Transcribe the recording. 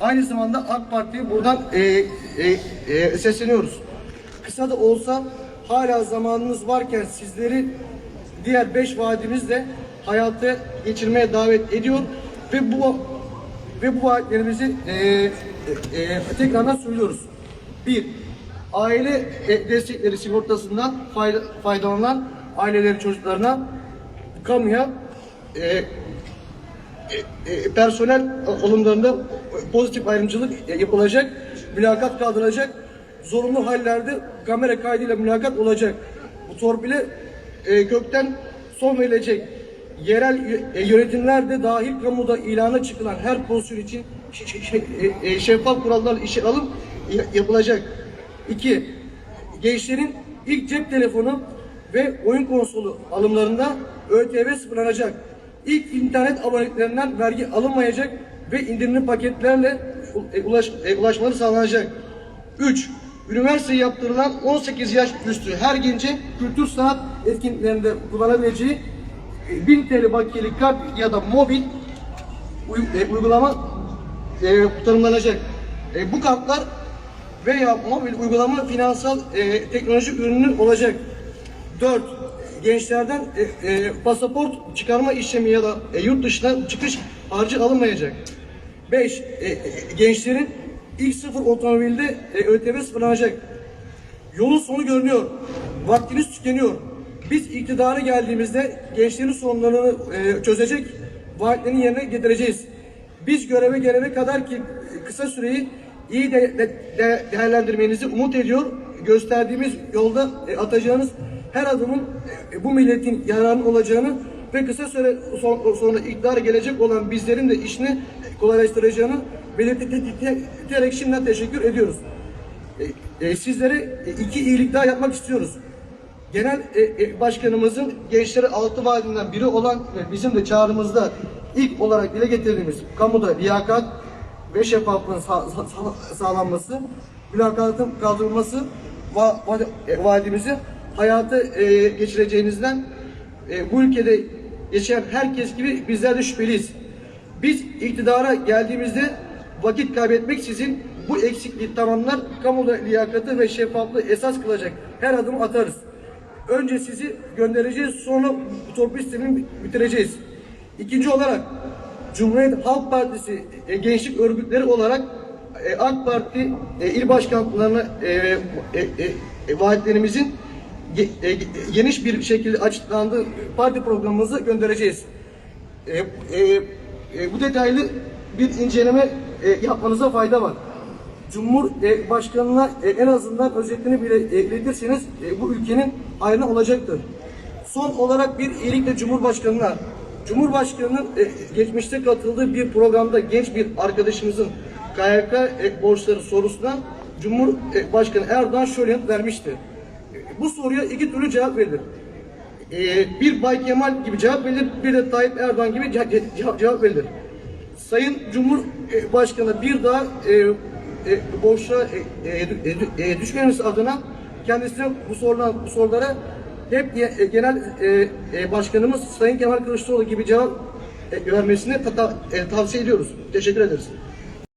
Aynı zamanda AK Parti'ye buradan e, e, e, sesleniyoruz. Kısa da olsa hala zamanınız varken sizleri diğer beş vaadimizle hayata geçirmeye davet ediyor ve bu ve bu vaatlerimizi e, e, e, tekrardan söylüyoruz. Bir, aile e, destekleri sigortasından fayda, faydalanan ailelerin çocuklarına kamuya e, personel alımlarında pozitif ayrımcılık e, yapılacak, mülakat kaldırılacak, zorunlu hallerde kamera kaydıyla mülakat olacak. Bu torpile e, kökten son verilecek. Yerel e, yönetimler de dahil kamuda ilana çıkılan her pozisyon için e, e, şeffaf kurallar işe alım yapılacak. İki, gençlerin ilk cep telefonu ve oyun konsolu alımlarında ÖTV sıfırlanacak. İlk internet aboneliklerinden vergi alınmayacak ve indirimli paketlerle e, ulaş, e, ulaşmaları sağlanacak. 3. Üniversite yaptırılan 18 yaş üstü her gence kültür sanat etkinliklerinde kullanabileceği e, 1000 TL bakiyelik kart ya da mobil uy- e, uygulama e, tanımlanacak. E, bu kartlar veya mobil uygulama finansal e, teknoloji ürünü olacak. 4. Gençlerden e, e, pasaport çıkarma işlemi ya da e, yurt dışına çıkış harcı alınmayacak. 5. gençlerin ilk sıfır otomobilde e, ÖTV sıfırlanacak. Yolun sonu görünüyor. Vaktiniz tükeniyor. Biz iktidara geldiğimizde gençlerin sorunlarını e, çözecek, vaatlerini yerine getireceğiz. Biz göreve gelene kadar ki kısa süreyi iyi de, de- de- değerlendirmenizi umut ediyor. Gösterdiğimiz yolda e, atacağınız her adımın e, bu milletin yararının olacağını ve kısa süre son- sonra iktidara gelecek olan bizlerin de işini kolaylaştıracağını belirterek şimdiden teşekkür ediyoruz. E, e, sizlere iki iyilik daha yapmak istiyoruz. Genel başkanımızın gençlere altı vaadinden biri olan ve bizim de çağrımızda ilk olarak dile getirdiğimiz kamuda liyakat ve şeffaflığın sağ- sağ- sağ- sağlanması, mülakatın kaldırılması va, va, vaadimizi hayata e, geçireceğinizden e, bu ülkede yaşayan herkes gibi bizler de şüpheliyiz. Biz iktidara geldiğimizde vakit kaybetmeksizin bu eksikliği tamamlar, kamuda liyakatı ve şeffaflığı esas kılacak her adımı atarız. Önce sizi göndereceğiz, sonra bu torpil sistemini bitireceğiz. İkinci olarak Cumhuriyet Halk Partisi e, gençlik örgütleri olarak e, AK Parti e, il başkanlıklarına e, e, e, e, vaatlerimizin geniş bir şekilde açıklandığı parti programımızı göndereceğiz. E, e, e, bu detaylı bir inceleme e, yapmanıza fayda var. Cumhurbaşkanına e, en azından özetini bile e, iletirseniz e, bu ülkenin hayrına olacaktır. Son olarak bir iyilikle Cumhurbaşkanına Cumhurbaşkanı'nın e, geçmişte katıldığı bir programda genç bir arkadaşımızın KYK e, borçları sorusuna Cumhurbaşkanı Erdoğan şöyle yanıt vermişti. Bu soruya iki türlü cevap verilir. Ee, bir Bay Kemal gibi cevap verilir, bir de Tayyip Erdoğan gibi ce- ce- cevap verilir. Sayın Cumhurbaşkanı bir daha e, e, boşluğa e, e, e, düşmemesi adına kendisine bu sorulan bu sorulara hep e, genel e, e, başkanımız Sayın Kemal Kılıçdaroğlu gibi cevap e, vermesini ta- ta- e, tavsiye ediyoruz. Teşekkür ederiz.